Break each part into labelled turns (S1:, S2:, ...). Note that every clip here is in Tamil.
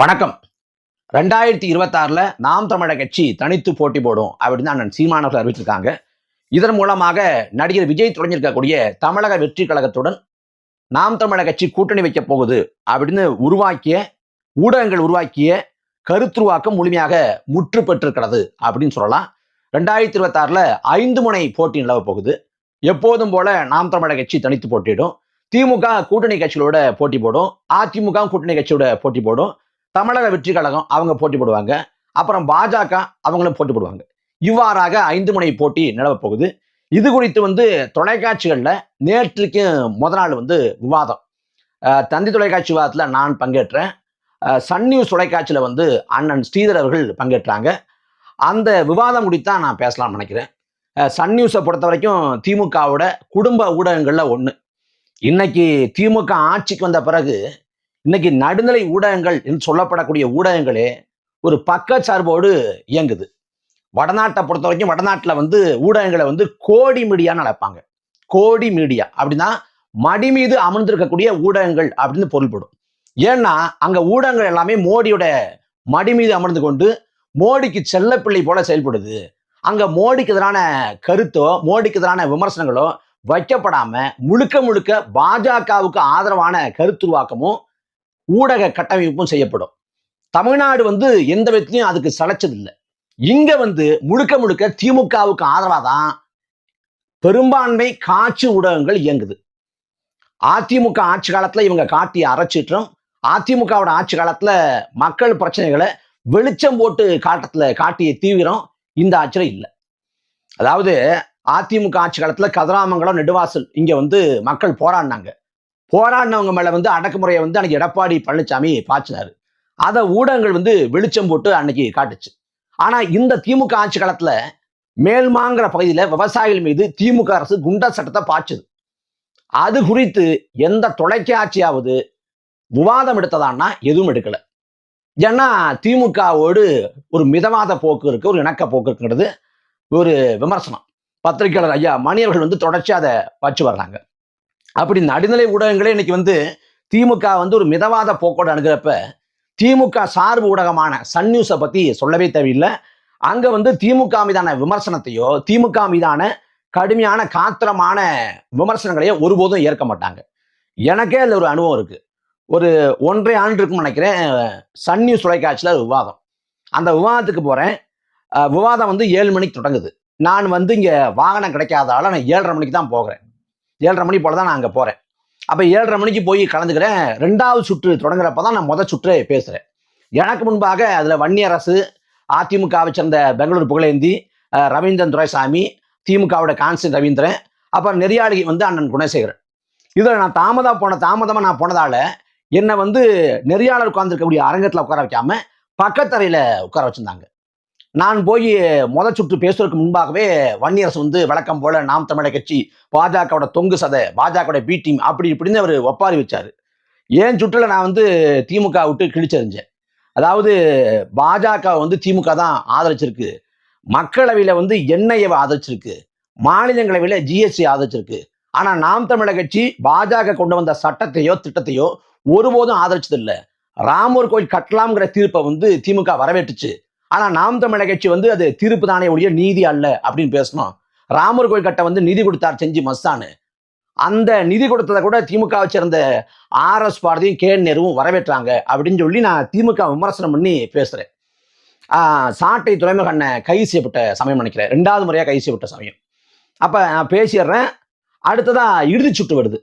S1: வணக்கம். ரெண்டாயிரத்தி இருபத்தாறில் நாம் தமிழக கட்சி தனித்து போட்டி போடும் அப்படின்னு அண்ணன் சீமானவர்கள் அறிவிச்சிருக்காங்க இதன் மூலமாக நடிகர் விஜய் தொடங்கியிருக்கக்கூடிய தமிழக வெற்றி கழகத்துடன் நாம் தமிழக கட்சி கூட்டணி வைக்க போகுது அப்படின்னு உருவாக்கிய ஊடகங்கள் உருவாக்கிய கருத்துருவாக்கம் முழுமையாக முற்று பெற்றிருக்கிறது அப்படின்னு சொல்லலாம். ரெண்டாயிரத்தி இருபத்தாறில் ஐந்து முனை போட்டி நிலவ போகுது. எப்போதும் போல நாம் தமிழக கட்சி தனித்து போட்டியிடும். திமுக கூட்டணி கட்சிகளோட போட்டி போடும். அதிமுக கூட்டணி கட்சியோட போட்டி போடும். தமிழக வெற்றி கழகம் அவங்க போட்டி போடுவாங்க. அப்புறம் பாஜக அவங்களும் போட்டி போடுவாங்க. இவ்வாறாக ஐந்து முனை போட்டி நிலவப் போகுது. இது குறித்து வந்து தொலைக்காட்சிகளில் நேற்றுக்கு முத நாள் வந்து விவாதம். தந்தி தொலைக்காட்சி விவாதத்தில் நான் பங்கேற்றேன். சன் நியூஸ் தொலைக்காட்சியில் வந்து அண்ணன் ஸ்ரீதர் அவர்கள் பங்கேற்றாங்க. அந்த விவாதம் குறித்தான் நான் பேசலாம்னு நினைக்கிறேன். சன் நியூஸை பொறுத்த வரைக்கும் திமுகவோட குடும்ப ஊடகங்களில் ஒன்று இன்னைக்கு திமுக ஆட்சிக்கு வந்த பிறகு இன்னைக்கு நடுநிலை ஊடகங்கள் என்று சொல்லப்படக்கூடிய ஊடகங்களே ஒரு பக்கச்சார்போடு இயங்குது. வடநாட்டை பொறுத்த வரைக்கும் வடநாட்டில் வந்து ஊடகங்களை வந்து கோடி மீடியான்னு அழைப்பாங்க. கோடி மீடியா. அப்படின்னா மடி மீது அமர்ந்திருக்கக்கூடிய ஊடகங்கள் அப்படின்னு பொருள்படும். ஏன்னா அங்க ஊடகங்கள் எல்லாமே மோடியோட மடி மீது அமர்ந்து கொண்டு மோடிக்கு செல்லப்பிள்ளை போல செயல்படுது. அங்க மோடிக்கு எதிரான கருத்தோ மோடிக்கு எதிரான விமர்சனங்களோ வைக்கப்படாம முழுக்க முழுக்க பாஜகவுக்கு ஆதரவான கருத்துருவாக்கமும் ஊடக கட்டமைப்பும் செய்யப்படும். தமிழ்நாடு வந்து எந்த விதத்திலையும் அதுக்கு சளைச்சதில்லை. இங்க வந்து முழுக்க முழுக்க திமுகவுக்கு ஆதரவாக தான் பெரும்பான்மை காட்சி ஊடகங்கள் இயங்குது. அதிமுக ஆட்சி காலத்துல இவங்க காட்டிய அறச்சீற்றம் அதிமுகவோட ஆட்சி காலத்துல மக்கள் பிரச்சனைகளை வெளிச்சம் போட்டு காட்டத்துல காட்டிய தீவிரம் இந்த ஆட்சியில இல்லை. அதாவது அதிமுக ஆட்சி காலத்துல கதிராமங்கலம் நெடுவாசல் இங்க வந்து மக்கள் போராடினாங்க. போராடினவங்க மேல வந்து அடக்குமுறையை வந்து அன்னைக்கு எடப்பாடி பழனிசாமி பாய்ச்சினாரு. அதை ஊடகங்கள் வந்து வெளிச்சம் போட்டு அன்னைக்கு காட்டுச்சு. ஆனா இந்த திமுக ஆட்சி காலத்துல மேல்மாங்கிற பகுதியில விவசாயிகள் மீது திமுக அரசு குண்டா சட்டத்தை பாய்ச்சுது. அது குறித்து எந்த தொலைக்காட்சியாவது விவாதம் எடுத்ததான்னா எதுவும் எடுக்கல. ஏன்னா திமுகவோடு ஒரு மிதவாத போக்கு இருக்கு ஒரு இணக்க போக்கு இருக்குங்கிறது ஒரு விமர்சனம். பத்திரிகையாளர் ஐயா மணியவர்கள் வந்து தொடர்ச்சி அதை வச்சு வர்றாங்க. அப்படி நடுநிலை ஊடகங்களே இன்னைக்கு வந்து திமுக வந்து ஒரு மிதவாத போக்கோடு அணுகிறப்ப திமுக சார்பு ஊடகமான சன் நியூஸை பத்தி சொல்லவே தேவையில்லை. அங்க வந்து திமுக மீதான விமர்சனத்தையோ திமுக மீதான கடுமையான காத்திரமான விமர்சனங்களையோ ஒருபோதும் ஏற்க மாட்டாங்க. எனக்கே அதில் ஒரு அனுபவம் இருக்கு. ஒரு ஒன்றரை ஆண்டு இருக்கும்னு நினைக்கிறேன் சன் நியூஸ் தொலைக்காட்சியில் விவாதம். அந்த விவாதத்துக்கு போறேன். விவாதம் வந்து ஏழு மணிக்கு தொடங்குது. நான் வந்து இங்கே வாகனம் கிடைக்காதால நான் ஏழரை மணிக்கு தான் போகிறேன். ஏழரை மணி போல தான் நான் அங்கே போகிறேன் அப்போ ஏழரை மணிக்கு போய் கலந்துக்கிறேன். ரெண்டாவது சுற்று தொடங்குறப்ப தான் நான் முதல் சுற்று பேசுகிறேன் எனக்கு முன்பாக அதில் வன்னியரசு அதிமுகவை சேர்ந்த பெங்களூர் புகழேந்தி ரவீந்திரன் துரைசாமி திமுகவோட கான்ஸ்டன் ரவீந்திரன் அப்புறம் நெறியாளி வந்து அண்ணன் குணசேகரன். இதில் நான் தாமதம் போன தாமதமாக நான் போனதால என்னை வந்து நெறியாளர் உட்காந்துருக்கக்கூடிய அரங்கத்தில் உட்கார வைக்காம பக்கத்தறையில் உட்கார வச்சுருந்தாங்க. நான் போய் முத சுற்று பேசுவதற்கு முன்பாகவே வன்னியரசு வந்து வழக்கம் போல நாம் தமிழக கட்சி பாஜகவோட தொங்கு சதை பாஜகவோட பி டீம் அப்படி இப்படின்னு அவர் ஒப்பாரி வச்சார். ஏன் சுற்றில் நான் வந்து திமுக விட்டு கிழிச்சறிஞ்சேன்? அதாவது பாஜக வந்து திமுக தான் ஆதரிச்சிருக்கு. மக்களவையில் வந்து என்ஐஏவை ஆதரிச்சிருக்கு. மாநிலங்களவையில் ஜிஎஸ்டி ஆதரிச்சிருக்கு. ஆனால் நாம் தமிழக கட்சி பாஜக கொண்டு வந்த சட்டத்தையோ திட்டத்தையோ ஒருபோதும் ஆதரிச்சதில்லை. ராமர் கோயில் கட்டலாம்ங்கிற தீர்ப்பை வந்து திமுக வரவேற்றுச்சு. ஆனா நாம் தமிழக கட்சி வந்து அது தீர்ப்பு தானே ஒழிய நீதி அல்ல அப்படின்னு பேசணும். ராமர் கோயில் கட்ட வந்து நிதி கொடுத்தார் செஞ்சு மஸ்தானு. அந்த நிதி கொடுத்ததை கூட திமுக சேர்ந்த ஆர் எஸ் பாரதியும் கே நேருவும் வரவேற்றாங்க அப்படின்னு சொல்லி நான் திமுக விமர்சனம் பண்ணி பேசுறேன். சாட்டை துறைமுக அண்ணன் கைது செய்யப்பட்ட சமயம் நினைக்கிறேன். ரெண்டாவது முறையாக கைது செய்யப்பட்ட சமயம். அப்ப நான் பேசிடுறேன். அடுத்ததா இறுதி சுற்று வருது.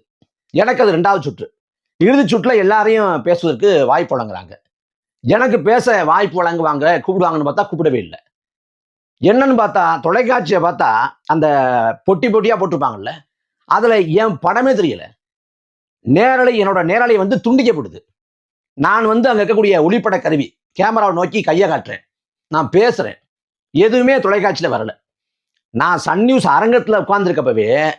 S1: எனக்கு அது ரெண்டாவது சுற்று. இறுதி சுற்றுல எல்லாரையும் பேசுவதற்கு வாய்ப்பு வழங்குறாங்க. எனக்கு பேச வாய்ப்பு வழங்குவாங்க கூப்பிடுவாங்கன்னு பார்த்தா கூப்பிடவே இல்லை. என்னன்னு பார்த்தா தொலைக்காட்சியை பார்த்தா அந்த பொட்டி பொட்டியா போட்டிருப்பாங்கல்ல அதுல என் படமே தெரியல. நேரலை என்னோட நேரலை வந்து துண்டிக்கப்படுது. நான் வந்து அங்க இருக்கக்கூடிய ஒளிப்பட கருவி கேமராவை நோக்கி கையை காட்டுறேன். நான் பேசுறேன். எதுவுமே தொலைக்காட்சியில வரல. நான் சன் நியூஸ் அரங்கத்துல உட்கார்ந்துருக்கப்பவே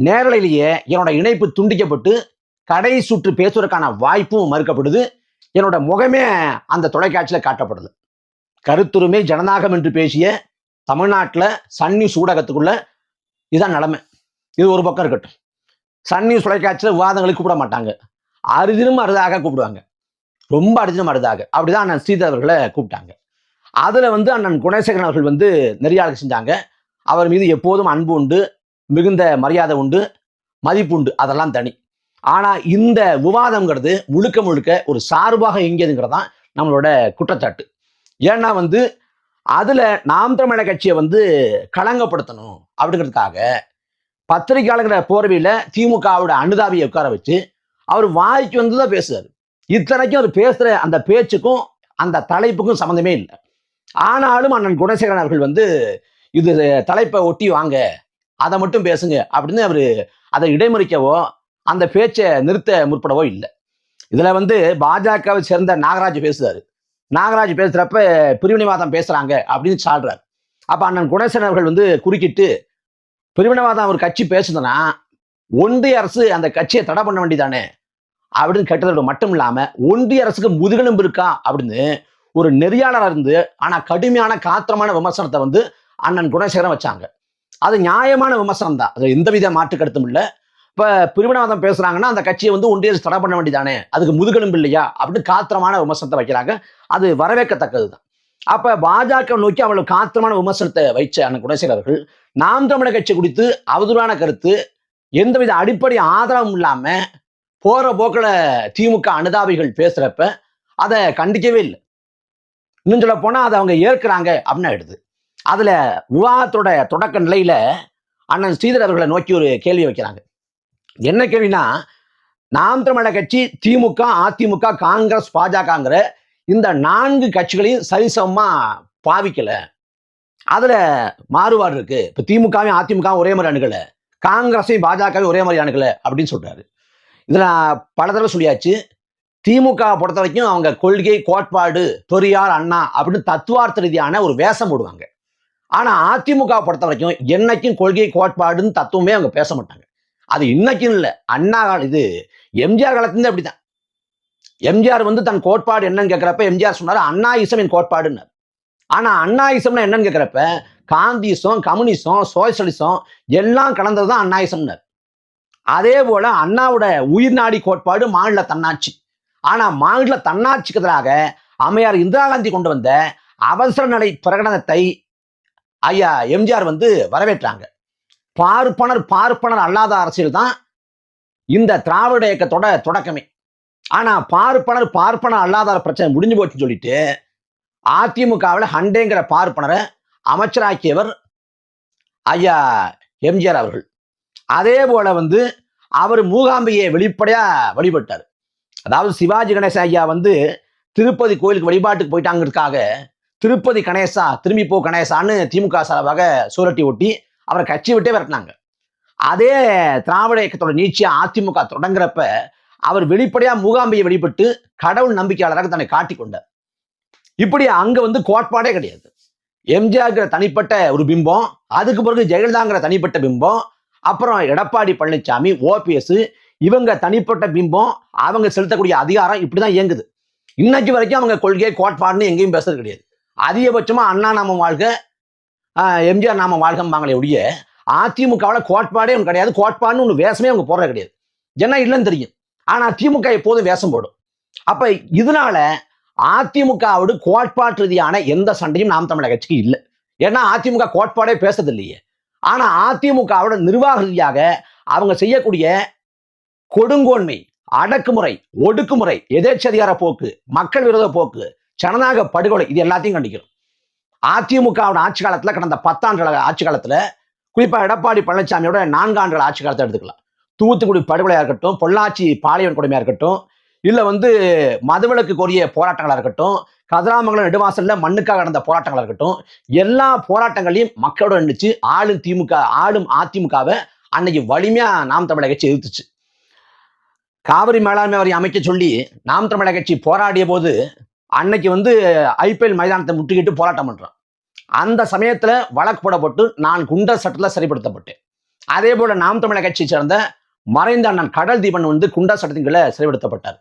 S1: நேரலையிலேயே என்னோட இணைப்பு துண்டிக்கப்பட்டு கடை சுற்று பேசுவதற்கான வாய்ப்பும் மறுக்கப்படுது. என்னோட முகமே அந்த தொலைக்காட்சியில் காட்டப்படுது. கருத்துரிமை ஜனநாயகம் என்று பேசிய தமிழ்நாட்டில் சன் நியூஸ் இதுதான் நிலைமை. இது ஒரு பக்கம் இருக்கட்டும். சன் நியூஸ் தொலைக்காட்சியில் விவாதங்களுக்கு கூப்பிட மாட்டாங்க. அரிதிலும் அரிதாக கூப்பிடுவாங்க. ரொம்ப அரிதினும் அரிதாக. அப்படிதான் அண்ணன் ஸ்ரீதர் அவர்களை கூப்பிட்டாங்க. அதில் வந்து அண்ணன் குணசேகரன் அவர்கள் வந்து நெறியாளர் செஞ்சாங்க. அவர் மீது எப்போதும் அன்பு உண்டு மிகுந்த மரியாதை உண்டு மதிப்பு உண்டு. அதெல்லாம் தனி. ஆனால் இந்த விவாதம்ங்கிறது முழுக்க முழுக்க ஒரு சார்பாக இயங்கியதுங்கிறது தான் நம்மளோட குற்றச்சாட்டு. ஏன்னா வந்து அதில் நாம் தமிழர் கட்சியை வந்து களங்கப்படுத்தணும் அப்படிங்கிறதுக்காக பத்திரிகையாளர்கிற போர்வையில் திமுகவோட அனுதாபியை உட்கார வச்சு அவர் வாய்க்கு வந்து தான் பேசுவார். இத்தனைக்கும் அவர் பேசுகிற அந்த பேச்சுக்கும் அந்த தலைப்புக்கும் சம்மந்தமே இல்லை. ஆனாலும் அண்ணன் குணசேகரன் அவர்கள் வந்து இது தலைப்பை ஒட்டி வாங்க அதை மட்டும் பேசுங்க அப்படின்னு அவர் அதை இடைமறிக்கவோ அந்த பேச்சை நிறுத்த முற்படவோ இல்லை. இதில் வந்து பாஜகவை சேர்ந்த நாகராஜ் பேசுறாரு. நாகராஜ் பேசுகிறப்ப பிரிவினைவாதம் பேசுகிறாங்க அப்படின்னு சாடுறாரு அப்போ அண்ணன் குணசேகரன் அவர்கள் வந்து குறுக்கிட்டு பிரிவினைவாதம் ஒரு கட்சி பேசுதுன்னா ஒன்றிய அரசு அந்த கட்சியை தடை பண்ண வேண்டியதானே அப்படின்னு கேட்டதோட மட்டும் இல்லாமல் ஒன்றிய அரசுக்கு முதுகெலும்பு இருக்கா அப்படின்னு ஒரு நெறியாளராக இருந்து ஆனால் கடுமையான காத்திரமான விமர்சனத்தை வந்து அண்ணன் குணசேகரன் வச்சாங்க. அது நியாயமான விமர்சனம் தான் அது எந்தவித மாற்று கருத்தும் இல்லை. இப்போ பிரிவினவாதம் பேசுறாங்கன்னா அந்த கட்சியை வந்து ஒன்றிய தடை பண்ண வேண்டியதானே அதுக்கு முதுகெலும்பு இல்லையா? அப்படின்னு காத்திரமான விமர்சனத்தை வைக்கிறாங்க. அது வரவேற்கத்தக்கது தான் அப்போ பாஜக நோக்கி அவ்வளவு காத்திரமான விமர்சனத்தை வைச்ச அண்ணன் குணசேகர் நாம் தமிழக கட்சி குறித்து அவதூறான கருத்து எந்தவித அடிப்படை ஆதரவும் இல்லாமல் போகிற போக்கில் திமுக அனுதாபிகள் பேசுகிறப்ப அதை கண்டிக்கவே இல்லை. இன்னும் சொல்ல போனால் அதை அவங்க ஏற்கிறாங்க அப்படின்னு ஆயிடுது. அதில் விவாதத்தோட தொடக்க நிலையில அண்ணன் ஸ்ரீதர் அவர்களை நோக்கி ஒரு கேள்வி வைக்கிறாங்க. என்ன கேள்வினா நாம் தமிழர் கட்சி திமுக அதிமுக காங்கிரஸ் பாஜகங்கிற இந்த நான்கு கட்சிகளையும் சரிசமமா பாவிக்கல. அதுல மாறுபாடு இருக்கு. இப்ப திமுகவும் அதிமுகவும் ஒரே மாதிரி அணுகல. காங்கிரஸையும் பாஜகவும் ஒரே மாதிரி அணுகல அப்படின்னு சொல்றாரு. இதுல பல தடவை சொல்லியாச்சு. திமுக பொறுத்த வரைக்கும் அவங்க கொள்கை கோட்பாடு பெரியார் அண்ணா அப்படின்னு தத்துவார்த்த ரீதியான ஒரு வேஷம் போடுவாங்க. ஆனா அதிமுக பொறுத்த வரைக்கும் என்னைக்கும் கொள்கை கோட்பாடுன்னு தத்துவமே அவங்க பேச மாட்டாங்க. அது இன்னைக்கும் இல்லை. அண்ணா இது எம்ஜிஆர் காலத்துலேருந்து அப்படிதான் எம்ஜிஆர் வந்து தன் கோட்பாடு என்னன்னு கேட்குறப்ப எம்ஜிஆர் சொன்னார் அண்ணா என் கோட்பாடுன்னு ஆனால் அண்ணா இசம்னா என்னன்னு கேட்குறப்ப காந்திசம் கம்யூனிசம் சோசியலிசம் எல்லாம் கலந்தது தான் அண்ணாயிசம்னார் அதே போல அண்ணாவோட உயிர்நாடி கோட்பாடு மாநில தன்னாட்சி. ஆனால் மாநில தன்னாட்சிக்கு எதிராக அம்மையார் இந்திரா காந்தி கொண்டு வந்த அவசர நிலை பிரகடனத்தை ஐயா எம்ஜிஆர் வந்து வரவேற்றாங்க. பார்ப்பனர் பார்ப்பனர் அல்லாத அரசியல் தான் இந்த திராவிட இயக்கத்தோட தொடக்கமே. ஆனா பார்ப்பனர் பார்ப்பனர் அல்லாத பிரச்சனை முடிஞ்சு போச்சுன்னு சொல்லிட்டு அதிமுகவில் ஹண்டேங்கிற பார்ப்பனரை அமைச்சராக்கியவர் ஐயா எம்ஜிஆர் அவர்கள். அதே போல வந்து அவர் மூகாம்பிகையை வெளிப்படையா வழிபட்டார். அதாவது சிவாஜி கணேச ஐயா வந்து திருப்பதி கோயிலுக்கு வழிபாட்டுக்கு போயிட்டாங்கிறதுக்காக திருப்பதி கணேசா திரும்பி போ கணேசான்னு திமுக சார்பாக சூரட்டி ஒட்டி அவரை கட்சி விட்டே விரட்டினாங்க. அதே திராவிட இயக்கத்தோட நீட்சியா அதிமுக தொடங்குறப்ப அவர் வெளிப்படையாக மூகாம்பியை வெளிப்பட்டு கடவுள் நம்பிக்கையாளராக தன்னை காட்டிக்கொண்டார் இப்படி அங்கே வந்து கோட்பாடே கிடையாது. எம்ஜிஆர்ங்கிற தனிப்பட்ட ஒரு பிம்பம் அதுக்கு பிறகு ஜெயலலிதாங்கிற தனிப்பட்ட பிம்பம் அப்புறம் எடப்பாடி பழனிசாமி ஓபிஎஸ் இவங்க தனிப்பட்ட பிம்பம் அவங்க செலுத்தக்கூடிய அதிகாரம் இப்படி தான் இயங்குது. இன்னைக்கு வரைக்கும் அவங்க கொள்கை கோட்பாடுன்னு எங்கேயும் பேசுறது கிடையாது. அதிகபட்சமாக அண்ணா நாம வாழ்க எம்ஜிஆர் நாம வாழ்கம்பாங்களே ஒழிய அதிமுகவில் கோட்பாடே ஒன்று கிடையாது. கோட்பாடுன்னு ஒன்று வேஷமே அவங்க போடுறது கிடையாது. என்ன இல்லைன்னு தெரியும். ஆனா திமுக எப்போதும் வேஷம் போடும். அப்ப இதனால அதிமுகவோடு கோட்பாட்டு ரீதியான எந்த சண்டையும் நாம் தமிழக கட்சிக்கு இல்லை. ஏன்னா அதிமுக கோட்பாடே பேசுறது இல்லையே. ஆனா அதிமுகவோட நிர்வாக ரீதியாக அவங்க செய்யக்கூடிய கொடுங்கோன்மை அடக்குமுறை ஒடுக்குமுறை எதேச்சதிகார போக்கு மக்கள் விரோத போக்கு ஜனநாயக படுகொலை இது எல்லாத்தையும் கண்டிக்கிறோம். அதிமுகவோட ஆட்சி காலத்துல கடந்த பத்தாண்டு ஆட்சி காலத்துல குறிப்பா எடப்பாடி பழனிசாமியோட நான்காண்டு ஆட்சி காலத்தை எடுத்துக்கலாம். தூத்துக்குடி படுகொலையா இருக்கட்டும் பொள்ளாச்சி பாளையன் கொடுமையா இருக்கட்டும் இல்ல வந்து மதுவிலக்கு கோரிய போராட்டங்களா இருக்கட்டும் கதிராமங்கலம் நெடுவாசல்ல மண்ணுக்காக நடந்த போராட்டங்களா இருக்கட்டும் எல்லா போராட்டங்களையும் மக்களோட நினைச்சு ஆளும் திமுக ஆளும் அதிமுகவை அன்னைக்கு வலிமையா நாம் தமிழக கட்சி எதிர்த்துச்சு. காவிரி மேலாண்மை வரி அமைக்க சொல்லி நாம் தமிழக கட்சி போராடிய போது அன்னைக்கு வந்து ஐபிஎல் மைதானத்தை முட்டுக்கிட்டு போராட்டம் பண்றான் அந்த சமயத்தில் வழக்கு போடப்பட்டு நான் குண்டர் சட்டத்தில் சரிப்படுத்தப்பட்டேன். அதே போல நாம் தமிழக கட்சியை சேர்ந்த மறைந்த அண்ணன் கடல் தீபன் வந்து குண்டர் சட்டத்தின் கீழே சிறைப்படுத்தப்பட்டார்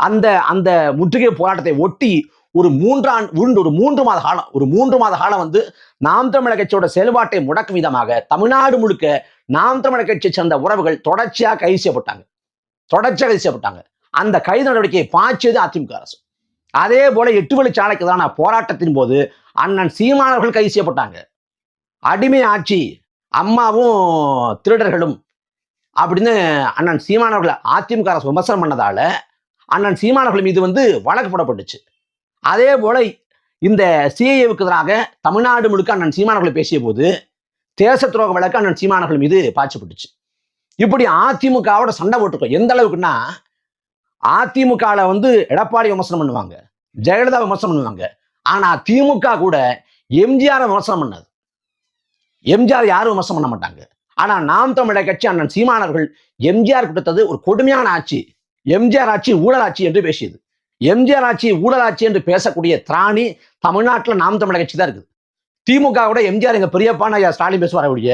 S1: அந்த அந்த முற்றுகை போராட்டத்தை ஒட்டி ஒரு மூன்றாண்டு உருண்டு ஒரு மூன்று மாத காலம் ஒரு மூன்று மாத காலம் வந்து நாம் தமிழக கட்சியோட செயல்பாட்டை முடக்கும் விதமாக தமிழ்நாடு முழுக்க நாம் தமிழக கட்சியை சேர்ந்த உறவுகள் தொடர்ச்சியாக கைது செய்யப்பட்டாங்க. தொடர்ச்சியாக கைது செய்யப்பட்டாங்க. அந்த கைது நடவடிக்கையை பாய்ச்சியது அதிமுக அரசு. அதே போல எட்டு வழிச்சாலைக்கு எதிரான போராட்டத்தின் போது அண்ணன் சீமானவர்கள் கைது செய்யப்பட்டாங்க. அடிமை ஆட்சி அம்மாவும் திருடர்களும் அப்படின்னு அண்ணன் சீமானவர்களை அதிமுக அரசு விமர்சனம் பண்ணதால அண்ணன் சீமானவர்கள் மீது வந்து வழக்கு போடப்பட்டுச்சு. அதே போல இந்த சிஏவுக்கு எதிராக தமிழ்நாடு முழுக்க அண்ணன் சீமானவர்களை பேசிய போது தேச துரோக வழக்கு அண்ணன் சீமானவர்கள் மீது பாய்ச்சப்பட்டுச்சு. இப்படி அதிமுகவோட சண்டை போட்டிருக்கோம் எந்த அளவுக்குன்னா அதிமுகவில் வந்து எடப்பாடி விமர்சனம் பண்ணுவாங்க ஜெயலலிதா விமர்சனம் பண்ணுவாங்க. ஆனா திமுக கூட எம்ஜிஆர் விமர்சனம் பண்ணது. எம்ஜிஆர் யாரும் விமர்சனம் பண்ண மாட்டாங்க. ஆனா நாம் தமிழர் கட்சி அண்ணன் சீமானவர்கள் எம்ஜிஆர் கொடுத்தது ஒரு கொடுமையான ஆட்சி. எம்ஜிஆர் ஆட்சி ஊழல் ஆட்சி என்று பேசியது. எம்ஜிஆர் ஆட்சி ஊழல் ஆட்சி என்று பேசக்கூடிய திராணி தமிழ்நாட்டில் நாம் தமிழர் கட்சி தான் இருக்குது. திமுக கூட எம்ஜிஆர் எங்க பெரியப்பான ஐயா ஸ்டாலின் பேசுவார ஒழிய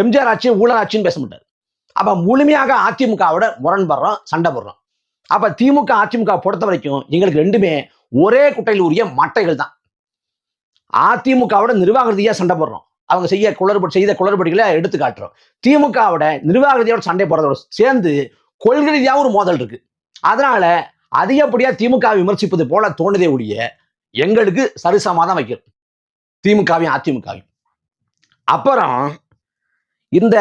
S1: எம்ஜிஆர் ஆட்சி ஊழல் ஆட்சின்னு பேச மாட்டார். அப்ப முழுமையாக அதிமுகவோட முரண்படுறோம் சண்டை போடுறோம். அப்ப திமுக அதிமுக பொறுத்த வரைக்கும் எங்களுக்கு ரெண்டுமே ஒரே குட்டையில் உரிய மட்டைகள் தான். அதிமுகவோட நிர்வாகரீதியாக சண்டை போடுறோம். அவங்க செய்ய குளறுபடி செய்த குளறுபடிகளை எடுத்து காட்டுறோம். திமுகவோட நிர்வாகரீதியோட சண்டை போடுறதோட சேர்ந்து கொள்கை ரீதியாக ஒரு மோதல் இருக்கு. அதனால அதிகப்படியா திமுக விமர்சிப்பது போல தோணுதே ஒழிய எங்களுக்கு சரிசமா தான் வைக்கிறோம் திமுகவையும் அதிமுகவையும். அப்புறம் இந்த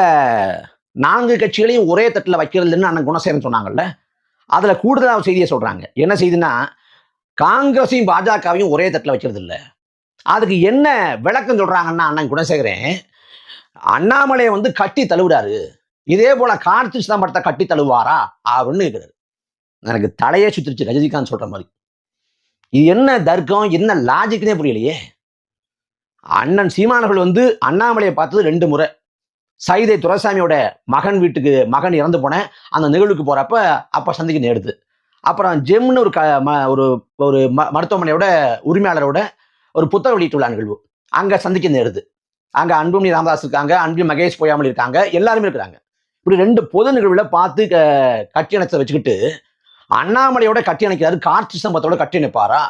S1: நான்கு கட்சிகளையும் ஒரே தட்டில் வைக்கிறதுன்னு அண்ணன் குணசேரன் சொன்னாங்கல்ல? அதுல கூடுதலாக செய்தியை சொல்றாங்க. என்ன செய்தினா காங்கிரஸையும் பாஜகவையும் ஒரே தட்டில் வைக்கிறது இல்லை அதுக்கு என்ன விளக்கம் சொல்கிறாங்கன்னா அண்ணன் குணசேகரன் அண்ணாமலையை வந்து கட்டி தழுவுறாரு. இதே போல கார்த்தி சிதம்பரத்தை கட்டி தழுவாரா அப்படின்னு கேட்கிறாரு எனக்கு தலையே சுத்திருச்சு ரஜினிகாந்த் சொல்ற மாதிரி. இது என்ன தர்க்கம்? என்ன லாஜிக்னே புரியலையே. அண்ணன் சீமானவர்கள் வந்து அண்ணாமலையை பார்த்தது ரெண்டு முறை. சைதை துரைசாமியோட மகன் வீட்டுக்கு மகன் இறந்து போன அந்த நிகழ்வுக்கு போறப்ப அப்ப சந்திக்க நேடுது அப்புறம் ஜெம்னு ஒரு க ம- ஒரு ஒரு ம- மருத்துவமனையோட உரிமையாளரோட ஒரு புத்தகம் வெளியிட்டுள்ள நிகழ்வு அங்கே சந்திக்க நேருது. அங்கே அன்புமணி ராமதாஸ் இருக்காங்க அன்பு மகேஷ் பொய்யாமல் இருக்காங்க எல்லாருமே இருக்கிறாங்க. இப்படி ரெண்டு பொது நிகழ்வுல பார்த்து க- கட்டி அணைச்சதை வச்சுக்கிட்டு அண்ணாமலையோட கட்டி அணைக்கிறாரு கார்த்தி சிதம்பரத்தோட கட்டி அணைப்பாரா?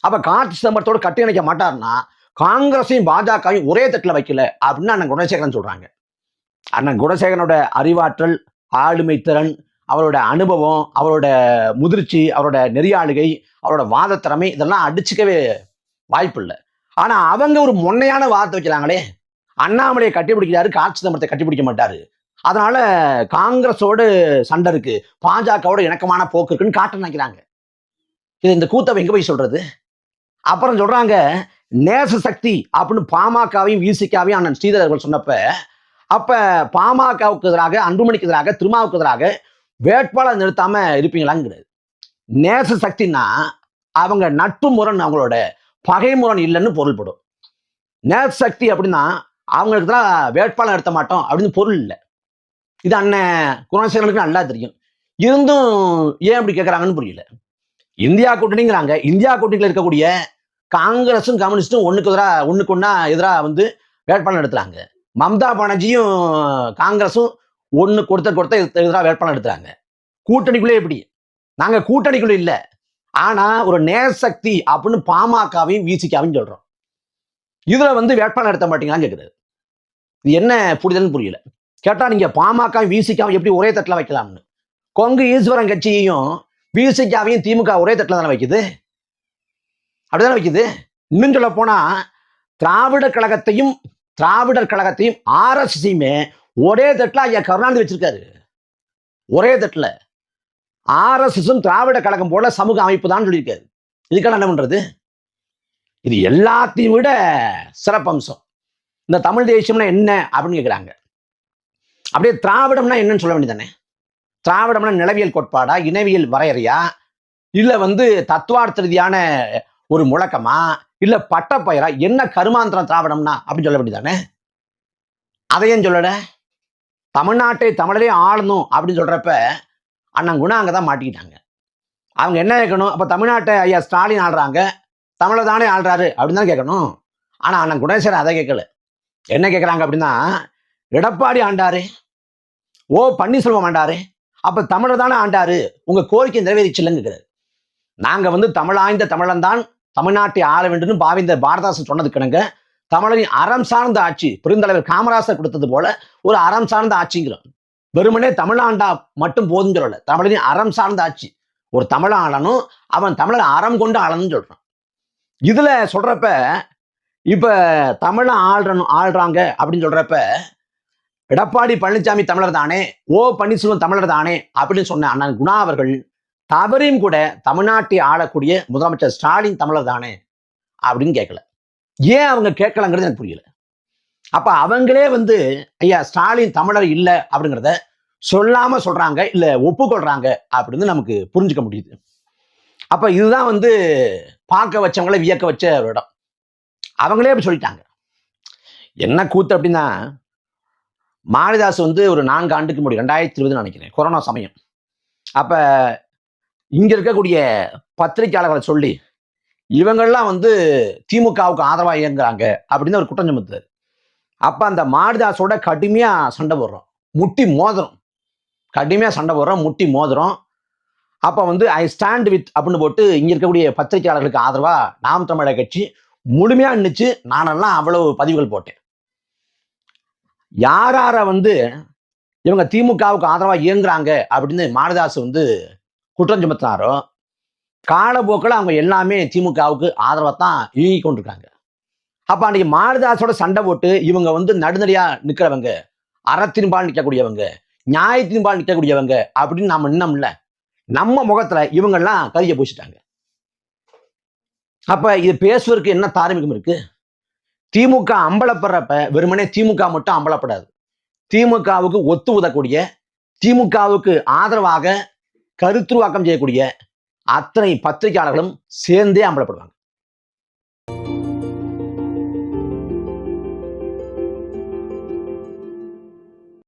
S1: அப்போ கார்த்தி சிதம்பரத்தோட கட்டி அணைக்க மாட்டாருன்னா காங்கிரஸையும் பாஜகவையும் ஒரே தட்டில் வைக்கல அப்படின்னு அண்ணன் குணசேகரன் சொல்கிறாங்க அண்ணன் குணசேகரனோட அறிவாற்றல் ஆளுமை திறன் அவரோட அனுபவம் அவரோட முதிர்ச்சி அவரோட நெறியாளுகை அவரோட வாதத்திறமை இதெல்லாம் அடிச்சுக்கவே வாய்ப்பு இல்லை. ஆனால் அவங்க ஒரு முன்னையான வாதத்தை வைக்கிறாங்களே அண்ணாமலையை கட்டிப்பிடிக்கிறாரு காட்சி சிதம்பரத்தை கட்டிப்பிடிக்க மாட்டாரு. அதனால காங்கிரஸோடு சண்டை இருக்கு பாஜகவோட இணக்கமான போக்கு இருக்குன்னு காட்ட நினைக்கிறாங்க. இது இந்த கூத்தவை எங்க போய் சொல்றது? அப்புறம் சொல்றாங்க நேச சக்தி அப்படின்னு பாமகவையும் விசிகாவையும் அண்ணன் ஸ்ரீதர் அவர்கள் சொன்னப்ப அப்ப பாமகவுக்கு எதிராக அன்புமணிக்கு எதிராக திருமாவுக்கு எதிராக வேட்பாளர் நிறுத்தாம இருப்பீங்களாங்கிறது. நேச சக்தின்னா அவங்க நட்பு முரண் அவங்களோட பகை முரண் இல்லைன்னு பொருள்படும். நேச சக்தி அப்படின்னா அவங்களுக்கு தான் வேட்பாளர் நிறுத்த மாட்டோம் அப்படின்னு பொருள் இல்லை. இது அண்ணன் குணசேகரனுக்கு நல்லா தெரியும். இருந்தும் ஏன் அப்படி கேட்குறாங்கன்னு புரியல. இந்தியா கூட்டணிங்கிறாங்க. இந்தியா கூட்டணியில் இருக்கக்கூடிய காங்கிரஸும் கம்யூனிஸ்டும் ஒன்றுக்கு எதிராக ஒன்றுக்கு ஒன்றா எதிராக வந்து வேட்பாளர் நடத்துகிறாங்க மம்தா பானர்ஜியும் காங்கிரஸும் ஒன்று கொடுத்த கொடுத்த எதிராக வேட்பாளர் எடுத்துறாங்க. கூட்டணிக்குள்ளே எப்படி? நாங்கள் கூட்டணிக்குள்ள இல்லை. ஆனால் ஒரு நேசக்தி அப்படின்னு பாமகவையும் வீசிக்காவையும் சொல்கிறோம் இதில் வந்து வேட்பாளர் எடுத்த மாட்டீங்களான்னு கேட்குது இது என்ன புரிதல்னு புரியல. கேட்டால் நீங்க பாமக வீசிக்காவும் எப்படி ஒரே தட்டில் வைக்கலாம்னு. கொங்கு ஈஸ்வரன் கட்சியையும் விசிகாவையும் திமுக ஒரே தட்டில் தானே வைக்குது? அப்படிதானே வைக்குது? இன்னும் சொல்ல போனால் திராவிடர் கழகத்தையும் திராவிடர் கழகத்தையும் ஆர்எஸ்எஸையுமே ஒரே தட்டில் ஐயா கருணாநிதி வச்சிருக்காரு. ஒரே தட்டில். ஆர்எஸ்எஸும் திராவிட கழகம் போல சமூக அமைப்பு தான் சொல்லியிருக்காரு. இதுக்கான என்ன பண்ணுறது இது எல்லாத்தையும் விட சிறப்பம்சம் இந்த தமிழ் தேசியம்னா என்ன அப்படின்னு கேட்குறாங்க அப்படியே திராவிடம்னா என்னன்னு சொல்ல வேண்டியதானே திராவிடம்னா நிலவியல் கோட்பாடா இனவியல் வரையறையா? இல்லை வந்து தத்துவார்த்த ரீதியான ஒரு முழக்கமா? இல்லை பட்டப்பயிரா? என்ன கருமாந்திரம் திராவிடம்னா? அப்படின்னு சொல்ல வேண்டியதானே அதையும் சொல்லலை. தமிழ்நாட்டை தமிழரே ஆளணும் அப்படின்னு சொல்றப்ப அண்ணன் குணா அங்கதான் மாட்டிக்கிட்டாங்க. அவங்க என்ன கேட்கணும்? அப்போ தமிழ்நாட்டை ஐயா ஸ்டாலின் ஆடுறாங்க தமிழை தானே ஆள்றாரு அப்படின்னு தான் கேட்கணும்? ஆனால் அண்ணன் குணேஸ்வரர் அதை கேட்கல. என்ன கேட்குறாங்க அப்படின்னா எடப்பாடி ஆண்டாரு ஓ பன்னீர்செல்வம் ஆண்டாரு அப்போ தமிழர் தானே ஆண்டாரு உங்கள் கோரிக்கை நிறைவேறிச்சில்லைங்கிறாரு நாங்கள் வந்து தமிழாய்ந்த தமிழன் தான் தமிழ்நாட்டை ஆள வேண்டும் பாவிந்த பாரதாசன் சொன்னது கிணங்க தமிழரின் அறம் சார்ந்த ஆட்சி பெருந்தலைவர் காமராசர் கொடுத்தது போல ஒரு அறம் சார்ந்த ஆட்சிங்கிறோம். வெறுமனே தமிழாண்டா மட்டும் போதும் சொல்லல. தமிழரின் அறம் சார்ந்த ஆட்சி. ஒரு தமிழ ஆளனும் அவன் தமிழர் அறம் கொண்டு ஆளணும்னு சொல்றான். இதுல சொல்றப்ப இப்ப தமிழ ஆள்றணும் ஆள்றாங்க அப்படின்னு சொல்றப்ப எடப்பாடி பழனிசாமி தமிழர் தானே ஓ பன்னீர்செல்வம் தமிழர் தானே அப்படின்னு சொன்ன அண்ணன் குணா அவர்கள் தவறையும் கூட தமிழ்நாட்டை ஆளக்கூடிய முதலமைச்சர் ஸ்டாலின் தமிழர் தானே அப்படின்னு கேட்கல. ஏன் அவங்க கேட்கலங்கிறது எனக்கு புரியல. அப்ப அவங்களே வந்து ஐயா ஸ்டாலின் தமிழர் இல்லை அப்படிங்கிறத சொல்லாம சொல்றாங்க இல்ல ஒப்புக்கொள்றாங்க அப்படின்னு நமக்கு புரிஞ்சுக்க முடியுது. அப்ப இதுதான் வந்து பார்க்க வச்சவங்கள வியக்க வச்ச ஒரு இடம். அவங்களே அப்படி சொல்லிட்டாங்க. என்ன கூத்து அப்படின்னா மாரிதாஸ் வந்து ஒரு நான்கு ஆண்டுக்கு முன்னாடி ரெண்டாயிரத்தி இருபதுன்னு நினைக்கிறேன் கொரோனா சமயம். அப்ப இங்க இருக்கக்கூடிய பத்திரிக்கையாளர்களை சொல்லி இவங்கெல்லாம் வந்து திமுகவுக்கு ஆதரவாக இயங்குறாங்க அப்படின்னு அவர் குற்றம் சுமத்துறாரு. அப்ப அந்த மாரிதாஸோட கடுமையா சண்டை போடுறோம். முட்டி மோதிரம். கடுமையா சண்டை போடுறோம் முட்டி மோதிரம். அப்ப வந்து ஐ ஸ்டாண்ட் வித் அப்படின்னு போட்டு இங்க இருக்கக்கூடிய பத்திரிகையாளர்களுக்கு ஆதரவா நாம் தமிழக கட்சி முழுமையா நின்றுச்சு நானெல்லாம் அவ்வளவு பதிவுகள் போட்டேன். யாரார யாரை வந்து இவங்க திமுகவுக்கு ஆதரவா இயங்குறாங்க அப்படின்னு மாரிதாஸ் வந்து குற்றம் சுமத்தினாரோ காலப்போக்கில் அவங்க எல்லாமே திமுகவுக்கு ஆதரவாக தான் இயங்கி கொண்டிருக்காங்க. அப்ப அன்றைக்கி மாரிதாஸோட சண்டை போட்டு இவங்க வந்து நடுநடியா நிக்கிறவங்க அறத்தின்பால் நிற்கக்கூடியவங்க நியாயத்தின்பால் நிற்கக்கூடியவங்க அப்படின்னு நாம் நின்னோம்ல நம்ம முகத்துல இவங்கெல்லாம் கரிய பூசிட்டாங்க அப்ப இது பேசுவதற்கு என்ன தார்மீகம் இருக்கு? திமுக அம்பலப்படுறப்ப வெறுமனே திமுக மட்டும் அம்பலப்படாது. திமுகவுக்கு ஒத்து உதக்கூடிய திமுகவுக்கு ஆதரவாக கருத்துருவாக்கம் செய்யக்கூடிய அத்தனை பத்திரிகையாளர்களும் சேர்ந்தே அம்பலப்படுவாங்க.